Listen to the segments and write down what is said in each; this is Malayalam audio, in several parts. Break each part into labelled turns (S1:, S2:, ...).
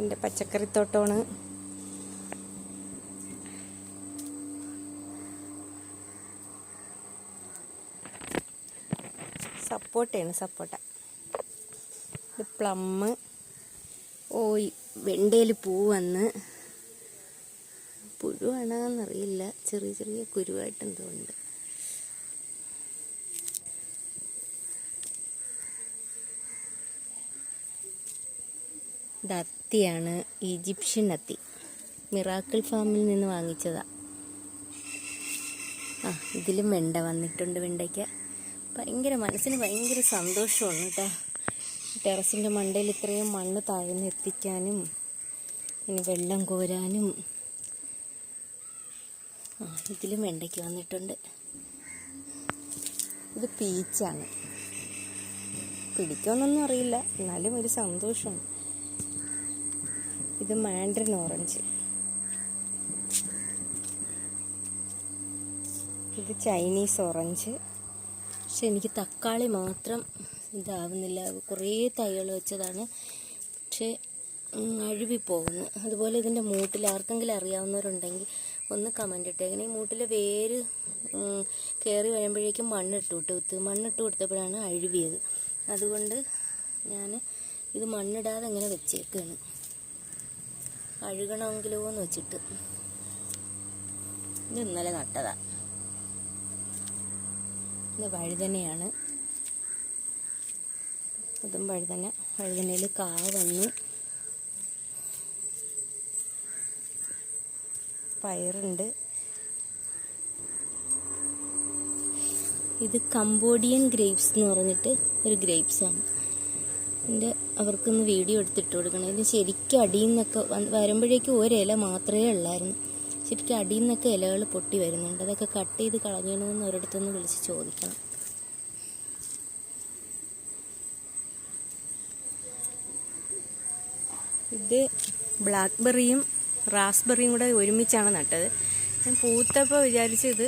S1: എന്റെ പച്ചക്കറിത്തോട്ടമാണ് സപ്പോട്ടയാണ് സപ്പോട്ട. ഇത് പ്ലമ്മ് ഓയ് വെണ്ടയിൽ പൂ വന്ന് പുഴുവാണെന്നറിയില്ല ചെറിയ ചെറിയ കുരുവായിട്ട് എന്തോ ഉണ്ട്. ഇത് അത്തിയാണ് ഈജിപ്ഷ്യൻ അത്തി മിറാക്കിൾ ഫാമിൽ നിന്ന് വാങ്ങിച്ചതാ. ആ ഇതിലും വെണ്ട വന്നിട്ടുണ്ട് വെണ്ടയ്ക്ക. ഭയങ്കര മനസ്സിന് ഭയങ്കര സന്തോഷമാണ് കേട്ടോ ടെറസിന്റെ മണ്ടയിൽ ഇത്രയും മണ്ണ് താഴ്ന്ന് എത്തിക്കാനും പിന്നെ വെള്ളം കോരാനും. ആ ഇതിലും വെണ്ടയ്ക്ക് വന്നിട്ടുണ്ട്. ഇത് പീച്ചാണ്. പിടിക്കുമെന്നൊന്നും അറിയില്ല. എന്നാലും ഒരു സന്തോഷമാണ്. ഇത് മാൻഡ്രിൻ ഓറഞ്ച്. ഇത് ചൈനീസ് ഓറഞ്ച്. പക്ഷെ എനിക്ക് തക്കാളി മാത്രം ഇതാവുന്നില്ല. കുറേ തൈകൾ വെച്ചതാണ്. പക്ഷേ അഴുവി പോകുന്നു. അതുപോലെ ഇതിന്റെ മൂട്ടിൽ ആർക്കെങ്കിലും അറിയാവുന്നവരുണ്ടെങ്കിൽ ഒന്ന് കമന്റ് ഇട്ടേക്കണേ ഈ മൂട്ടിലെ വേര് കയറി വരുമ്പോഴേക്കും മണ്ണിട്ട് വിട്ട്. വിത്ത് മണ്ണിട്ട് കൊടുത്തപ്പോഴാണ് അഴുവിയത്. അതുകൊണ്ട് ഞാൻ ഇത് മണ്ണിടാതെ ഇങ്ങനെ വെച്ചേക്കാണ്. അഴുകണമെങ്കിലോ എന്ന് വെച്ചിട്ട്. ഇത് ഇന്നലെ നട്ടതാ. ഇത് വഴുതനയാണ്. ഇതും വഴുതന. വഴുതനയിൽ കാ വന്നു. പയറുണ്ട്. ഇത് കംബോഡിയൻ ഗ്രേപ്സ് എന്ന് പറഞ്ഞിട്ട് ഒരു ഗ്രേപ്സ് ആണ് എന്റെ അവർക്കൊന്ന് വീഡിയോ എടുത്തിട്ട് കൊടുക്കണം. ഇത് ശരിക്കും അടിയിൽ നിന്നൊക്കെ വരുമ്പോഴേക്കും ഒരില മാത്രമേ ഉള്ളായിരുന്നു. ശരിക്കും അടിയിൽ നിന്നൊക്കെ ഇലകൾ പൊട്ടി വരുന്നുണ്ട്. അതൊക്കെ കട്ട് ചെയ്ത് കളഞ്ഞണമെന്ന് ഒരിടത്തുനിന്ന് വിളിച്ച് ചോദിക്കണം. ഇത് ബ്ലാക്ക്ബെറിയും റാസ്ബെറിയും കൂടെ ഒരുമിച്ചാണ് നട്ടത്. ഞാൻ പൂത്തപ്പോൾ വിചാരിച്ചു ഇത്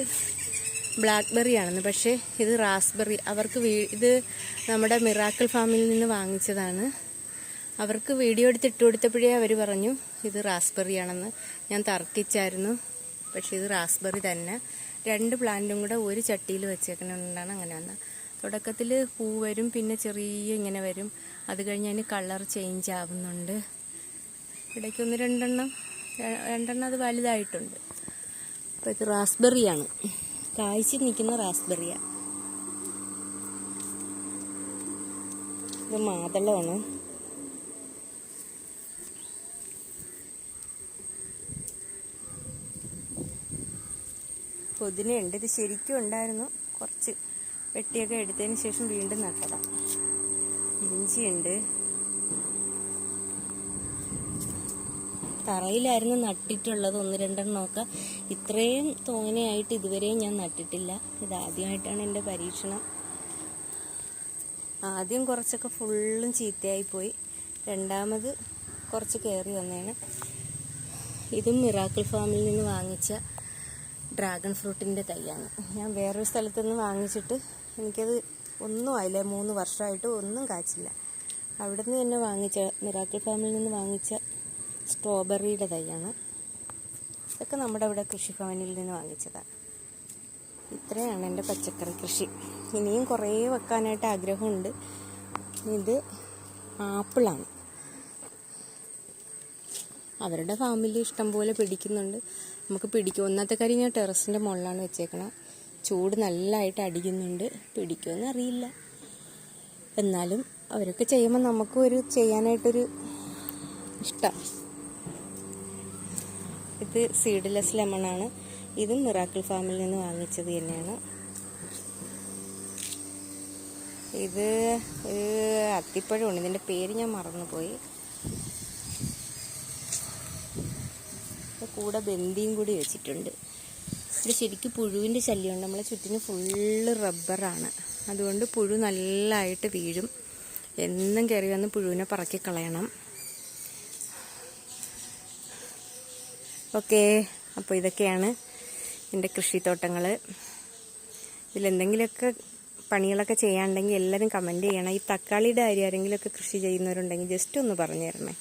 S1: ബ്ലാക്ക്ബെറി ആണെന്ന്. പക്ഷേ ഇത് റാസ്ബെറി അവർക്ക് ഇത് നമ്മുടെ മിറാക്കിൾ ഫാമിൽ നിന്ന് വാങ്ങിച്ചതാണ്. അവർക്ക് വീഡിയോ എടുത്ത് ഇട്ട് കൊടുത്തപ്പോഴേ അവർ പറഞ്ഞു ഇത് റാസ്ബെറി ആണെന്ന്. ഞാൻ തർക്കിച്ചായിരുന്നു പക്ഷേ ഇത് റാസ്ബെറി തന്നെ. രണ്ട് പ്ലാന്റും കൂടെ ഒരു ചട്ടിയിൽ വെച്ചേക്കണോണ്ടാണ് അങ്ങനെ വന്നത്. തുടക്കത്തിൽ പൂ വരും പിന്നെ ചെറിയ ഇങ്ങനെ വരും. അത് കഴിഞ്ഞ് അതിന് കളർ ചേഞ്ച് ആവുന്നുണ്ട്. ഇടയ്ക്ക് ഒന്ന് രണ്ടെണ്ണം രണ്ടെണ്ണം അത് വലുതായിട്ടുണ്ട്. അപ്പോൾ ഇത് റാസ്ബെറിയാണ് കായ്ച്ച് നിൽക്കുന്ന റാസ്ബെറിയാണ് ഇത് മാതളമാണ്. പൊതിനുണ്ട് ഇത് ശരിക്കും ഉണ്ടായിരുന്നു. കുറച്ച് വെട്ടിയൊക്കെ എടുത്തതിന് ശേഷം വീണ്ടും നട്ടതാണ് ഇഞ്ചിയുണ്ട്. തറയിലായിരുന്നു നട്ടിട്ടുള്ളത് ഒന്ന് രണ്ടെണ്ണമൊക്കെ ഇത്രയും തോനെയായിട്ട് ഇതുവരെയും ഞാൻ നട്ടിട്ടില്ല. ഇതാദ്യമായിട്ടാണ് എന്റെ പരീക്ഷണം. ആദ്യം കുറച്ചൊക്കെ ഫുള്ളും ചീത്തയായി പോയി. രണ്ടാമത് കുറച്ച് കയറി വന്നതാണ് ഇതും മിറാക്കിൾ ഫാമിൽ നിന്ന് വാങ്ങിച്ച ഡ്രാഗൺ ഫ്രൂട്ടിന്റെ തൈയാണ്. ഞാൻ വേറൊരു സ്ഥലത്തു നിന്ന് വാങ്ങിച്ചിട്ട് എനിക്കത് ഒന്നും ആയില്ല. മൂന്ന് വർഷമായിട്ട് ഒന്നും കാച്ചില്ല. അവിടെ നിന്ന് തന്നെ വാങ്ങിച്ച മിറാക്കിൾ ഫാമിൽ നിന്ന് വാങ്ങിച്ച സ്ട്രോബെറിയുടെ തൈയാണ്. ഇതൊക്കെ നമ്മുടെ ഇവിടെ കൃഷിഭവനിൽ നിന്ന് വാങ്ങിച്ചതാണ് ഇത്രയാണ് എന്റെ പച്ചക്കറി കൃഷി. ഇനിയും കുറേ വെക്കാനായിട്ട് ആഗ്രഹമുണ്ട്. ഇത് ആപ്പിളാണ്. അവരുടെ ഫാമിലി ഇഷ്ടം പോലെ പിടിക്കുന്നുണ്ട്. നമുക്ക് പിടിക്കും. ഒന്നത്തെ കാര്യം ഞാൻ ടെറസിന്റെ മുകളിലാണ് വെച്ചേക്കണം. ചൂട് നല്ലതായിട്ട് അടിക്കുന്നുണ്ട്. പിടിക്കുമെന്ന് അറിയില്ല. എന്നാലും അവരൊക്കെ ചെയ്യുമ്പോൾ നമുക്കും ഒരു ചെയ്യാനായിട്ടൊരു ഇഷ്ടം. ഇത് സീഡ്ലെസ് ആണ് ഇതും മിറാക്കിൾ ഫാമിൽ നിന്ന് വാങ്ങിച്ചത് തന്നെയാണ്. ഇത് അത്തിപ്പഴമാണ്. ഇതിന്റെ പേര് ഞാൻ മറന്നുപോയി. കൂടെ ബന്ദിയും കൂടി വെച്ചിട്ടുണ്ട്. ഇത് ശരിക്കും പുഴുവിന്റെ ശല്യമുണ്ട് നമ്മളെ ചുറ്റിന് ഫുള്ള് റബ്ബറാണ്. അതുകൊണ്ട് പുഴു നല്ലതായിട്ട് വീഴും. എന്നും കയറി വന്ന് പുഴുവിനെ പറക്കി കളയണം. ഓക്കെ അപ്പോൾ ഇതൊക്കെയാണ് എന്റെ കൃഷിത്തോട്ടങ്ങൾ ഇതിലെന്തെങ്കിലുമൊക്കെ പണികളൊക്കെ ചെയ്യാണ്ടെങ്കിൽ എല്ലാവരും കമന്റ് ചെയ്യണം. ഈ തക്കാളിയുടെ കാര്യം ആരെങ്കിലുമൊക്കെ കൃഷി ചെയ്യുന്നവരുണ്ടെങ്കിൽ ജസ്റ്റ് ഒന്ന് പറഞ്ഞു തരണേ.